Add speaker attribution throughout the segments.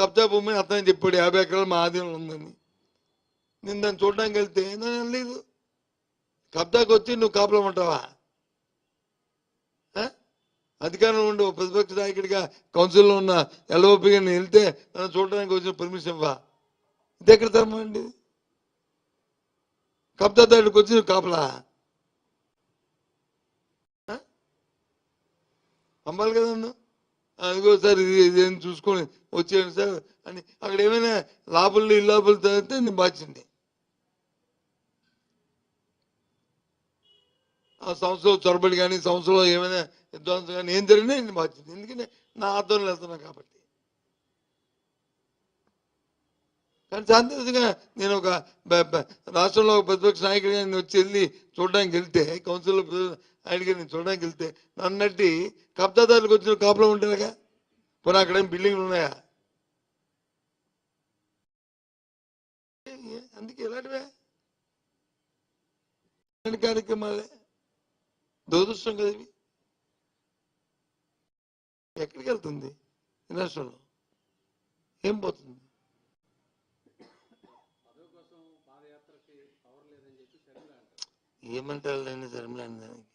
Speaker 1: కబ్జా భూమి అతనే చెప్పాడు యాభై ఎకరాలు మా ఆధీనంలో ఉందని. నేను దాన్ని చూడడానికి వెళ్తే నేను లేదు కబ్జాకి వచ్చి నువ్వు కాపులం ఉంటావా అధికారంలో ఉండి ప్రతిపక్ష నాయకుడిగా కౌన్సిల్లో ఉన్న ఎల్ఓపిగా నేను వెళ్తే నన్ను చూడడానికి వచ్చిన పర్మిషన్ ఇవ్వా. ఇది ఎక్కడ ధర్మం అండి? కబ్జాదారుడికి వచ్చి నువ్వు కాపలా? పంపాలి కదా నువ్వు అదిగో సార్ ఇది ఇదేం చూసుకొని వచ్చేయండి సార్ అని అక్కడ ఏమైనా లాభాలు ఇల్లాభాలు తగ్గితే నేను బాధ్యండి ఆ సంస్థలో చొరబడి కానీ సంస్థలో ఏమైనా విధ్వంసం కానీ ఏం జరిగినా నేను బాధ్యత ఎందుకంటే నా ఆధ్వర్యంలో వెళ్తున్నాను కాబట్టి. కానీ శాంతియుతంగా నేను ఒక రాష్ట్రంలో ఒక ప్రతిపక్ష నాయకుడిగా నేను వచ్చి వెళ్ళి చూడడానికి వెళ్తే కౌన్సిల్లో నాయకుడిగా నేను చూడడానికి వెళ్తే నన్నట్టి కబ్జాదారులకు వచ్చిన కాపులో ఉంటారుగా పోనీ అక్కడ బిల్డింగ్లు ఉన్నాయా? అందుకే ఇలాంటివే ఇలాంటి కార్యక్రమాలే దురదృష్టం కదా ఇవి ఎక్కడికి వెళ్తుంది? ఈ రాష్ట్రంలో ఏం పోతుంది? ఏమంటారు లేండి శర్మలేని దానికి?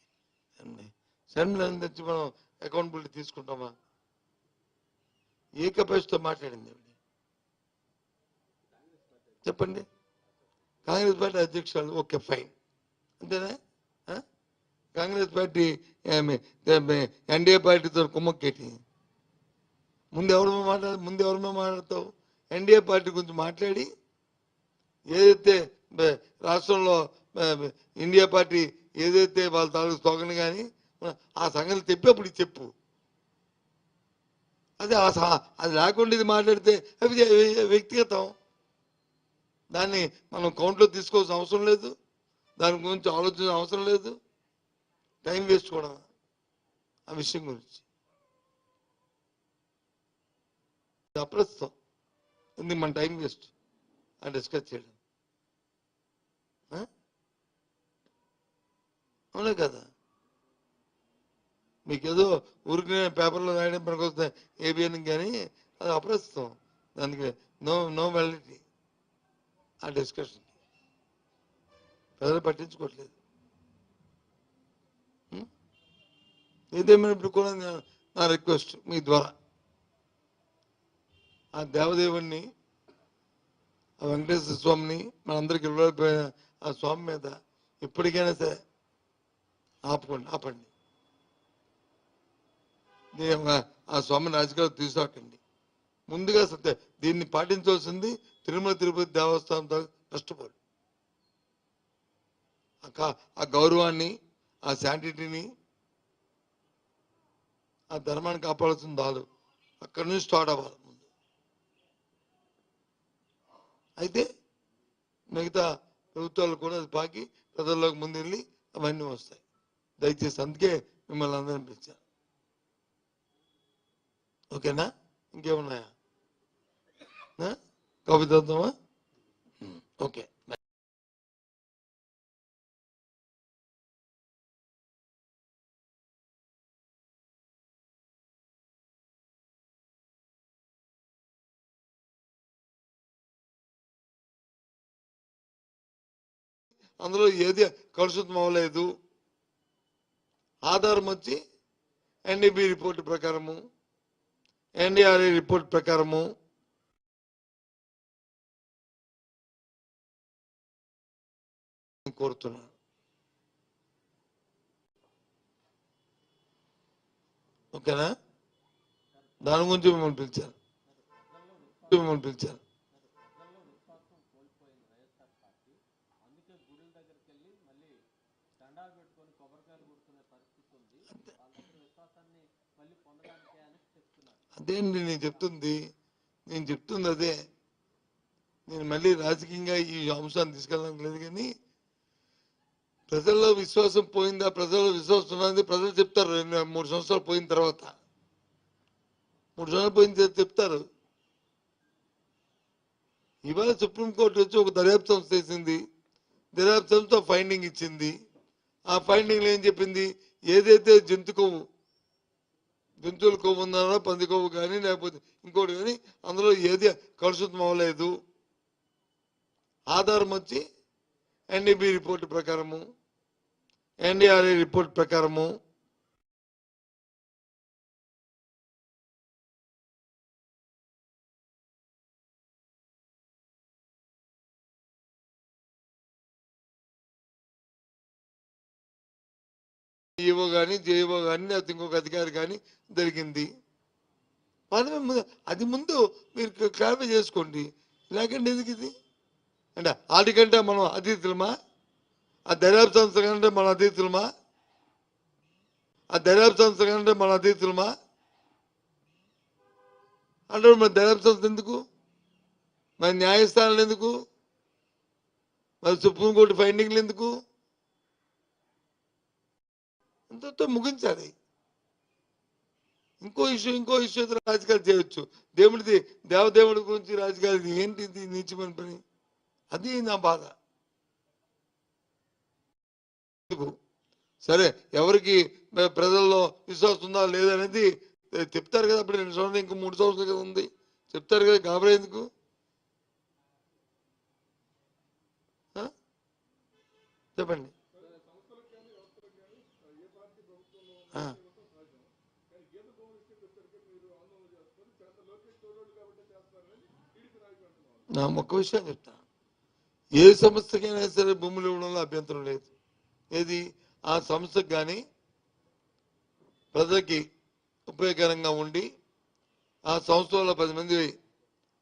Speaker 1: అండి శర్మలేని తెచ్చి మనం అకౌంటబిలిటీ తీసుకుంటామా? ఏ కెపాసిటీతో మాట్లాడింది చెప్పండి. కాంగ్రెస్ పార్టీ అధ్యక్షురాలు ఓకే ఫైన్. అంతేనా? కాంగ్రెస్ పార్టీ ఎన్డీఏ పార్టీతో కుమ్మక్కేటి? ముందు ఎవరి మీద మాట్లాడ ముందు ఎవరి మాట్లాడతావు? ఎన్డీఏ పార్టీ గురించి మాట్లాడి ఏదైతే రాష్ట్రంలో ఇండియా పార్టీ ఏదైతే వాళ్ళ తాలూకు స్లోగన్ కానీ ఆ సంగతి చెప్పి అప్పుడు ఇది చెప్పు. అదే ఆ అది లేకుండా ఇది మాట్లాడితే అవి వ్యక్తిగతం. దాన్ని మనం కౌంట్లో తీసుకోవాల్సిన అవసరం లేదు. దాని గురించి ఆలోచించిన అవసరం లేదు. టైం వేస్ట్ కూడా ఆ విషయం గురించి. అప్రస్తుతం. ఎందుకు మన టైం వేస్ట్? ఆ డిస్కస్ చేయడం ఆ? అవునా కదా. మీకు ఏదో ఊరికి పేపర్లో రాయడం పనికి వస్తే ఏబిఎన్ కానీ అది అప్రస్తుతం. దానికి నో నో వ్యాలిడిటీ ఆ డిస్కషన్ ప్రజలు పట్టించుకోవట్లేదు. ఏదేమైనప్పుడు కూడా నా- నా రిక్వెస్ట్ మీ ద్వారా. ఆ దేవదేవుణ్ణి ఆ వెంకటేశ్వర స్వామిని మనందరికి ఇవ్వలేకపోయిన ఆ స్వామి మీద ఇప్పటికైనా సరే ఆపుకోండి ఆపండి. దీని ఆ స్వామిని రాజకీయాలు తీసుకురాకండి. ముందుగా సత్య దీన్ని పాటించవలసింది తిరుమల తిరుపతి దేవస్థానంతో కష్టపడు. ఆ గౌరవాన్ని ఆ శాంటిటీని ఆ ధర్మాన్ని కాపాడాల్సింది కాదు అక్కడి నుంచి స్టార్ట్ అవ్వాలి ముందు. అయితే మిగతా ప్రభుత్వాలు కూడా అది పాకి ప్రజల్లోకి ముందు వెళ్ళి అవన్నీ వస్తాయి. దయచేసి అందుకే మిమ్మల్ని అందరం పిలిచాను. ఓకేనా? ఇంకేమున్నాయా? కవితత్వమా ఉమ్, ఓకే. అందులో ఏది కలుషితం అవ్వలేదు ఆధారం వచ్చి ఎన్డీబీ రిపోర్ట్ ప్రకారము ఎన్డీఆర్ఏ రిపోర్ట్ ప్రకారము కోరుతున్నాను. ఓకేనా? దాని గురించి మిమ్మల్ని పిలిచాను. మిమ్మల్ని పిలిచాను. అదేంటి నేను చెప్తుంది. నేను చెప్తుంది అదే. నేను మళ్ళీ రాజకీయంగా ఈ అంశాన్ని తీసుకెళ్ళడం లేదు కానీ ప్రజల్లో విశ్వాసం పోయిందా? ప్రజల్లో విశ్వాసం ఉన్నది. ప్రజలు చెప్తారు రెండు మూడు సంవత్సరాలు పోయిన తర్వాత. మూడు సంవత్సరాలు పోయిన తర్వాత చెప్తారు. ఇవాళ సుప్రీంకోర్టు వచ్చి ఒక దర్యాప్తు సంస్థ వేసింది. దర్యాప్తు సంస్థ ఫైండింగ్ ఇచ్చింది. ఆ ఫైండింగ్ ఏం చెప్పింది? ఏదైతే జంతు కొవ్వు జంతువుల కొవ్వు ఉందన్నా పంది కొవ్వు కానీ లేకపోతే ఇంకోటి కానీ అందులో ఏది కలుషితం అవ్వలేదు ఆధారం వచ్చి ఎన్డీబీ రిపోర్ట్ ప్రకారము ఎన్డీఆర్ఏ రిపోర్ట్ ప్రకారము ఈవో కానీ జేఈఓ కానీ లేకపోతే ఇంకొక అధికారి కానీ దొరికింది మనమే అది ముందు మీరు క్లారిఫై చేసుకోండి. లేకండి ఎందుకు ఇది? అంటే వాటికంటే మనం అతిథులమా ఆ దర్యాప్తు సంస్థ కంటే మన అతిథులమా ఆ దర్యాప్తు సంస్థ కంటే మన అతిథులమా అంటే మరి దర్యాప్తు సంస్థ ఎందుకు? మరి న్యాయస్థానాలు ఎందుకు? మరి సుప్రీంకోర్టు ఫైండింగ్లు ఎందుకు? అంతతో ముగించాలి. ఇంకో ఇష్యూ ఇంకో ఇష్యూ రాజకీయాలు చేయొచ్చు. దేవుడిది దేవదేవుడి గురించి రాజకీయాలు ఏంటి ఇది పని? అది నా బాధ. ఎందుకు? సరే ఎవరికి ప్రజల్లో విశ్వాసం ఉందా లేదనేది చెప్తారు కదా అప్పుడు. రెండు సంవత్సరాలు ఇంకో మూడు సంవత్సరాలు కదా ఉంది. చెప్తారు కదా గాబరా ఎందుకు? చెప్పండి ఆ. నా ఒక్క విషయం చెప్తా. ఏ సంస్థకైనా సరే భూములు ఇవ్వడంలో అభ్యంతరం లేదు. ఏది? ఆ సంస్థకు కానీ ప్రజలకి ఉపయోగకరంగా ఉండి ఆ సంస్థలో పది మంది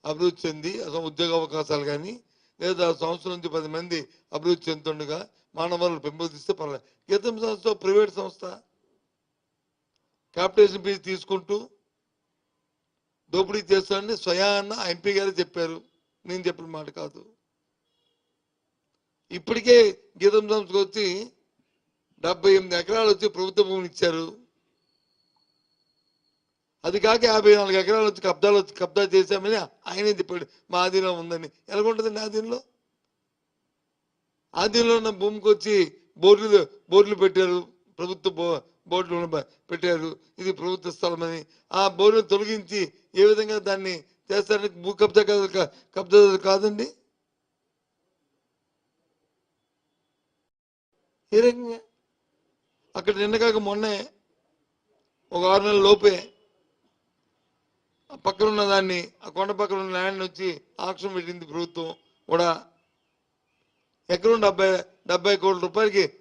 Speaker 1: అభివృద్ధి చెంది అసలు ఉద్యోగ అవకాశాలు కానీ లేదా ఆ సంస్థ నుంచి పది మంది అభివృద్ధి చెందుతుండగా మానవాళ్ళు పెంపొందిస్తే పర్లేదు గీతం సంస్థ ప్రైవేట్ సంస్థ క్యాపిటేషన్ ఫీజు తీసుకుంటూ దోపిడీ చేస్తానని స్వయాన్న ఎంపీ గారు చెప్పారు. నేను చెప్పిన మాట కాదు. ఇప్పటికే గీతం సంస్థకు వచ్చి డెబ్బై ఎనిమిది ఎకరాలు వచ్చి ప్రభుత్వ భూమిని ఇచ్చారు. అది కాక యాభై నాలుగు ఎకరాలు వచ్చి కబ్జాలు వచ్చి కబ్జా చేశామని ఆయనే చెప్పాడు. మా ఆధీనంలో ఉందని. ఎలాగుంటుందండి ఆధీనంలో? ఆధీనంలో ఉన్న భూమికి వచ్చి బోర్లు బోర్లు పెట్టారు ప్రభుత్వ బో పెట్టారు. ఇది ప్రభుత్వ స్థలమని. ఆ బోర్డును తొలగించి ఏ విధంగా దాన్ని చేస్తారని భూ కబ్జా కాదు కా- కబ్జా కాదండి? ఏ రకంగా? అక్కడ నిన్న కాక మొన్నే ఒక ఆరు నెలల లోపే పక్కన ఉన్న దాన్ని ఆ కొండ పక్కన ఉన్న ల్యాండ్ వచ్చి ఆక్షన్ పెట్టింది ప్రభుత్వం కూడా. ఎకరం డెబ్బై డెబ్బై కోట్ల రూపాయలకి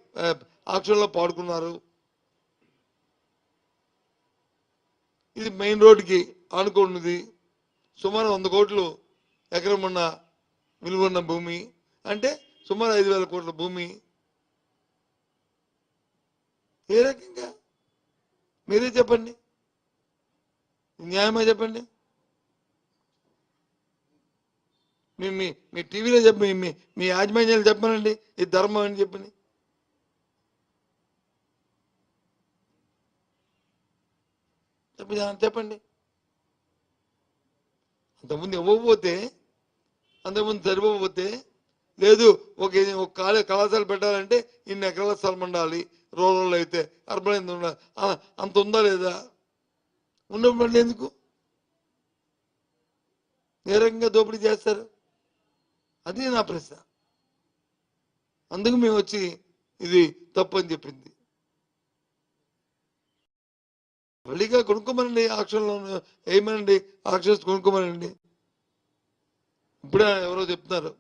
Speaker 1: ఆక్షన్లో పాడుకున్నారు. ఇది మెయిన్ రోడ్డుకి ఆనుకున్నది. సుమారు వంద కోట్లు ఎకరం ఉన్న విలువ ఉన్న భూమి. అంటే సుమారు ఐదు వేల కోట్ల భూమి. ఏ రకంగా? మీరే చెప్పండి. న్యాయమా చెప్పండి. మీ మీ టీవీలో చెప్పి మీ మీ యాజమాన్యాలు చెప్పనండి. ఇది ధర్మం అని చెప్పండి చెప్పి చెప్పండి. అంతకుముందు ఇవ్వకపోతే అంతకుముందు సరిపోతే లేదు ఒక ఒక కాలే కళాశాల పెట్టాలంటే ఇన్ని ఎకరాల స్థలం ఉండాలి రూరల్ అయితే అర్బన్ అయితే ఉండాలి అంత ఉందా లేదా? ఉన్నప్పుడు ఎందుకు? ఏ రకంగా దోపిడీ చేస్తారు? అది నా ప్రశ్న. అందుకు మేము వచ్చి ఇది తప్పు అని చెప్పింది. మళ్ళీగా కొనుక్కోమనండి ఆక్షన్లో వేయమనండి ఆక్షన్స్ కొనుక్కోమనండి. ఇప్పుడే ఎవరో చెప్తున్నారు.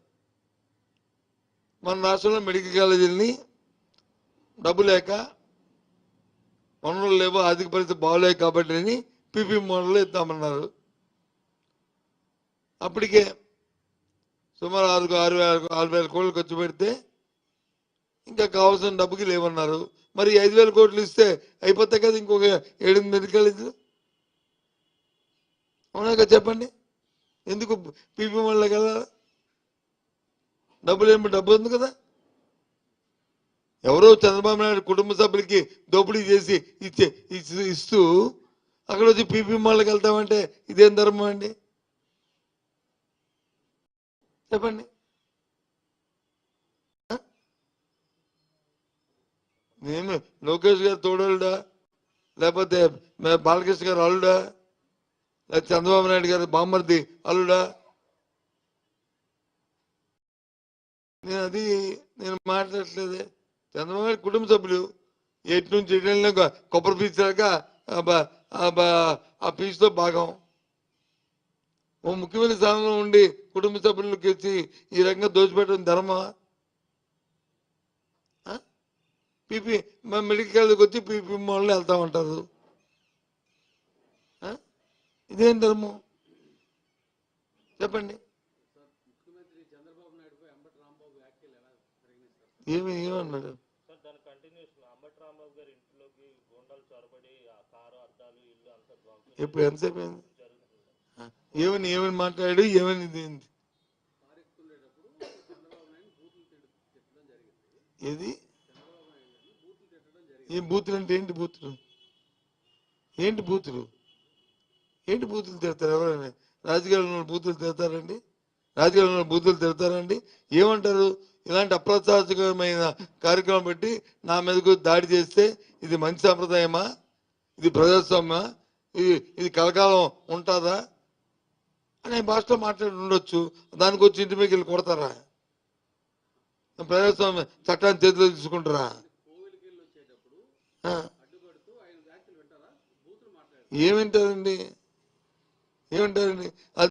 Speaker 1: మన రాష్ట్రంలో మెడికల్ కాలేజీలని డబ్బు లేక వనరులు లేవో ఆర్థిక పరిస్థితి బాగోలేదు కాబట్టి అని పీపీ మోడల్లో ఇద్దామన్నారు అప్పటికే సుమారు ఆరు ఆరు వేల ఆరు వేల కోట్లు ఖర్చు పెడితే ఇంకా కావాల్సిన డబ్బుకి లేవన్నారు. మరి ఐదు వేల కోట్లు ఇస్తే అయిపోతాయి కదా ఇంకొక ఏడు మెడికల్ కాలేజీలు అవునా కదా చెప్పండి. ఎందుకు పీపీ వాళ్ళకి కదా డబ్బులు ఏమి డబ్బు ఉంది కదా? ఎవరో చంద్రబాబు నాయుడు కుటుంబ సభ్యులకి దోపిడీ చేసి ఇచ్చే ఇస్తూ- అక్కడ వచ్చి పీపీ వాళ్ళకి వెళ్తామంటే ఇదేం ధర్మం అండి? చెప్పండి. నేను లోకేష్ గారు తోడలుడా లేకపోతే బాలకృష్ణ గారు అల్లుడా? లేకపోతే చంద్రబాబు నాయుడు గారు బామ్మర్ది అల్లుడా? నేను అది నేను మాట్లాడట్లేదే. చంద్రబాబు నాయుడు కుటుంబ సభ్యులు ఎటు నుంచి ఎటు కొబ్బరి పీచాక దాకా ఆ ఆ ఆ పీచుతో భాగం. ఓ ముఖ్యమైన స్థానంలో ఉండి కుటుంబ సభ్యులకి వచ్చి ఈ రకంగా దోచిపెట్టడం ధర్మమా ఆ? పీపీ మా మెడికల్ కాలేజ్కి వచ్చి పీపీ మాల్లో వెళ్తా ఉంటారు? ఇదేం ధర్మం? చెప్పండి. ఏమి ఏమన్నాడు? ఎప్పుడు ఎంతసేపు అయింది? ఏమని ఏమని మాట్లాడాడు ఏమని ఇది ఏంది? ఏం బూతులు అంటే ఏంటి బూతులు? ఏంటి బూతులు? ఏంటి బూతులు తిడతారు ఎవరైనా? రాజకీయాల్లో బూతులు తిడతారండి? రాజకీయాల్లో బూతులు తిడతారండి? ఏమంటారు? ఇలాంటి అప్రచారకమైన కార్యక్రమం పెట్టి నా మీదకు దాడి చేస్తే ఇది మంచి సంప్రదాయమా? ఇది ప్రజాస్వామ్యమా? ఇది ఇది కలకాలం ఉంటుందా? అనే భాషలో మాట్లాడి ఉండొచ్చు. దానికి వచ్చి ఇంటి మీకు వెళ్ళి కొడతారా? ప్రజాస్వామ్య చట్టాన్ని చేతిలో తీసుకుంటారా? ఏమింటారండి ఏమింటారండి అది